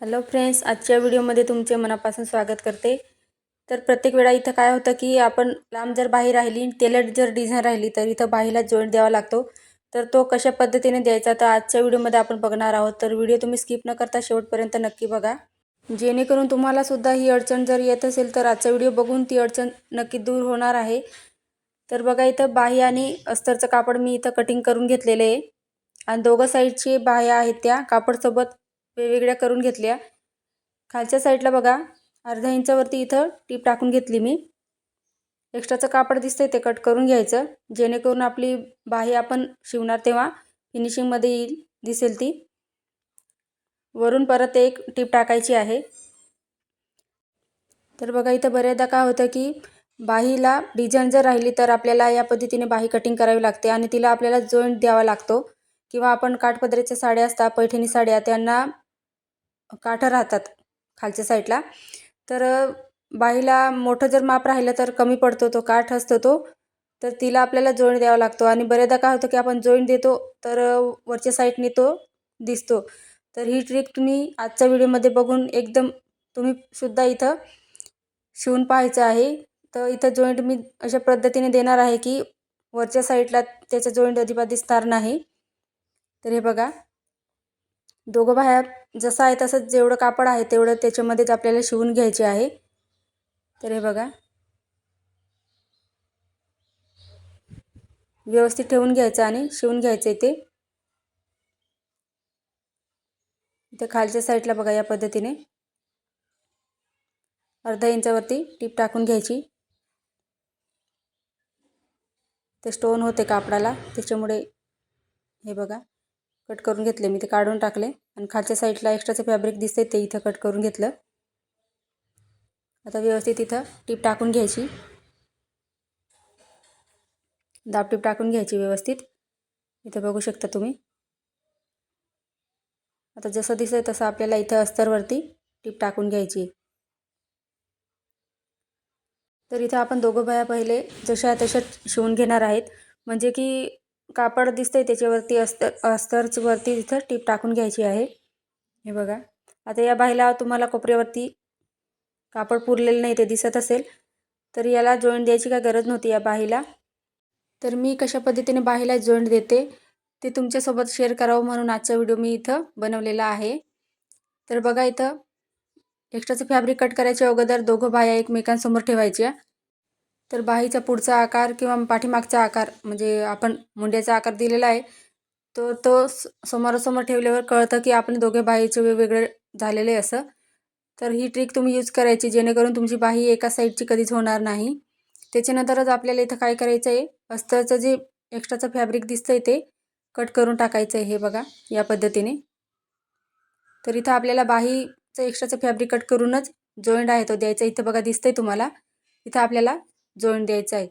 Hello friends आजच्या व्हिडिओमध्ये तुमचे मनापासून स्वागत करते. तर प्रत्येक वेळा इथं काय होतं की आपण लांब जर बाही राहिली तेलट जर डिझाईन राहिली तर इथं बाहीला जॉईंट द्यावा लागतो. तर तो कशा पद्धतीने द्यायचा तर आजच्या व्हिडिओमध्ये आपण बघणार आहोत. तर व्हिडिओ तुम्ही स्किप न करता शेवटपर्यंत नक्की बघा. जेणेकरून तुम्हालासुद्धा ही अडचण जर येत असेल तर आजचा व्हिडिओ बघून ती अडचण नक्की दूर होणार आहे. तर बघा इथं बाही आणि अस्तरचं कापड मी इथं कटिंग करून घेतलेलं आहे. आणि दोघं साईडचे बाह्या आहेत त्या कापडसोबत वेगवेगळ्या करून घेतल्या. खालच्या साईडला बघा अर्धा इंचावरती इथं टीप टाकून घेतली मी. एक्स्ट्राचं कापड दिसतंय ते कट करून घ्यायचं. जेणेकरून आपली बाही आपण शिवणार तेव्हा फिनिशिंगमध्ये येईल दिसेल ती. वरून परत एक टीप टाकायची आहे. तर बघा इथं बऱ्याचदा काय होतं की बाहीला डिझाईन जर राहिली तर आपल्याला या पद्धतीने बाही कटिंग करावी लागते आणि तिला आपल्याला जॉईंट द्यावा लागतो. किंवा आपण काठपदरीच्या साड्या असतात पैठणी साड्या त्यांना काठं राहतात खालच्या साईडला. तर बाईला मोठं जर माप राहिलं तर कमी पडतो तो काठ असतो तो. तर तिला आपल्याला जोईंट द्यावा लागतो आणि बऱ्याचदा काय होतं की आपण जॉईंट देतो तर वरच्या साईडने तो दिसतो. तर ही ट्रिक तुम्ही आजच्या व्हिडिओमध्ये बघून एकदम तुम्ही सुद्धा इथं शिवून पाहायचं आहे. तर इथं जॉईंट मी अशा पद्धतीने देणार आहे की वरच्या साईडला त्याचा जॉईंट अजिबात दिसणार नाही. तर हे बघा. दोघं बाहेर जसं आहे तसं जेवढं कापड आहे तेवढं त्याच्यामध्येच आपल्याला शिवून घ्यायचे आहे. तर हे बघा. व्यवस्थित ठेवून घ्यायचं आणि शिवून घ्यायचं इथे इथे खालच्या साईडला बघा या पद्धतीने. अर्धा इंचावरती टीप टाकून घ्यायची. ते स्टोन होते कापडाला त्याच्यामुळे हे बघा. कट करून घेतले. मी ते काढून टाकले आणि खालच्या साईडला एक्स्ट्राचं फॅब्रिक दिसते ते इथं कट करून घेतलं. आता व्यवस्थित इथं टीप टाकून घ्यायची. दाब टीप टाकून घ्यायची व्यवस्थित. इथं बघू शकता तुम्ही. आता जसं दिसतंय तसं आपल्याला इथं अस्तरवरती टीप टाकून घ्यायची. तर इथं आपण दोघं बाया पहिले जशा तशा शिवून घेणार आहेत. म्हणजे की कापड दिसतंय त्याच्यावरती अस्तर अस्तरवरती तिथं टीप टाकून घ्यायची आहे. हे बघा. आता या बाईला तुम्हाला कोपऱ्यावरती कापड पुरलेलं नाही ते दिसत असेल. तर याला जॉईंट द्यायची काय गरज नव्हती या बाईला. तर मी कशा पद्धतीने बाईला जॉईंट देते ते तुमच्यासोबत शेअर करावं म्हणून आजचा व्हिडिओ मी इथं बनवलेला आहे. तर बघा इथं एक्स्ट्राचं फॅब्रिक कट करायच्या अगोदर दोघं बाया एकमेकांसमोर ठेवायच्या. तर बाहीचा पुढचा आकार किंवा पाठीमागचा आकार म्हणजे आपण मुंड्याचा आकार दिलेला आहे तो तो समोरासमोर ठेवल्यावर कळतं की आपण दोघे बाहीचे वेगवेगळे झालेले असं. तर ही ट्रिक तुम्ही यूज करायची जेणेकरून तुमची बाही एका साईडची कधीच होणार नाही. त्याच्यानंतरच आपल्याला इथं काय करायचं आहे अस्तरचं जे एक्स्ट्राचं फॅब्रिक दिसतं आहे ते कट करून टाकायचं आहे हे बघा या पद्धतीने. तर इथं आपल्याला बाहीचं एक्स्ट्राचं फॅब्रिक कट करूनच जॉईंट आहे तो द्यायचा. इथं बघा दिसतंय तुम्हाला. इथं आपल्याला जोडून द्यायचं आहे.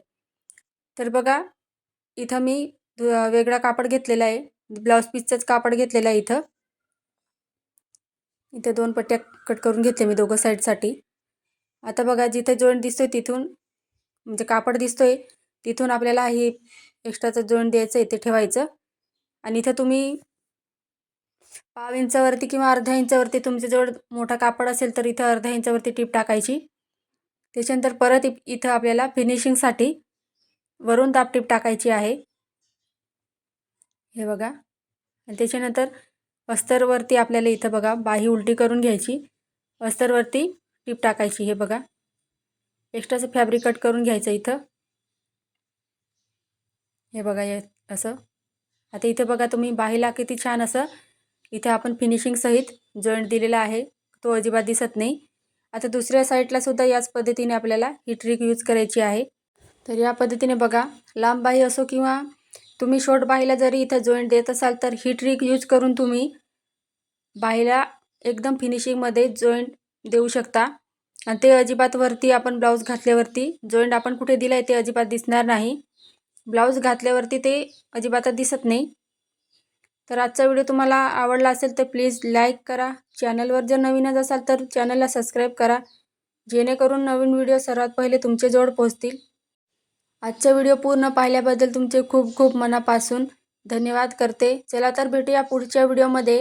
तर बघा इथं मी वेगळा कापड घेतलेला आहे. ब्लाऊज पीसचंच कापड घेतलेलं आहे इथं. इथे दोन पट्ट्या कट करून घेतले मी दोघं साईडसाठी. आता बघा जिथे जॉईंट दिसतोय तिथून म्हणजे कापड दिसतोय तिथून आपल्याला हे एक्स्ट्राचं जॉईंट द्यायचं आहे ते ठेवायचं. आणि इथं तुम्ही पाव इंचावरती किंवा अर्ध्या इंचावरती तुमच्याजवळ मोठा कापड असेल तर इथं अर्ध्या इंचावरती टीप टाकायची. त्याच्यानंतर परत इथं आपल्याला फिनिशिंगसाठी वरून दापटीप टाकायची आहे. हे बघा. आणि त्याच्यानंतर अस्तरवरती आपल्याला इथं बघा बाही उलटी करून घ्यायची. अस्तरवरती टीप टाकायची हे बघा. एक्स्ट्राचं फॅब्रिक कट करून घ्यायचं इथं. हे बघा हे असं. आता इथं बघा तुम्ही बाहीला किती छान असं इथे आपण फिनिशिंगसहित जॉईंट दिलेला आहे. तो अजिबात दिसत नाही. आता दुसऱ्या साईडला सुद्धा याच पद्धतीने आपल्याला ही ट्रिक यूज करायची आहे. तर या पद्धतीने बघा लांब बाही असो किंवा तुम्ही शॉर्ट बाहीला जरी इथं जॉईंट देत असाल तर ही ट्रिक यूज करून तुम्ही बाहीला एकदम फिनिशिंगमध्ये जॉईंट देऊ शकता. आणि ते अजिबात वरती आपण ब्लाऊज घातल्यावरती जॉईंट आपण कुठे दिलं आहे ते अजिबात दिसणार नाही. ब्लाऊज घातल्यावरती ते अजिबातच दिसत नाही. तर आजचा व्हिडिओ तुम्हाला आवडला असेल तर प्लीज लाईक करा. चॅनलवर जर नवीनच असाल तर चॅनलला सबस्क्राईब करा. जेणेकरून नवीन व्हिडिओ सर्वात पहिले तुमच्याजवळ पोहोचतील. आजचा व्हिडिओ पूर्ण पाहिल्याबद्दल तुमचे खूप खूप मनापासून धन्यवाद करते. चला तर भेटूया पुढच्या व्हिडिओमध्ये.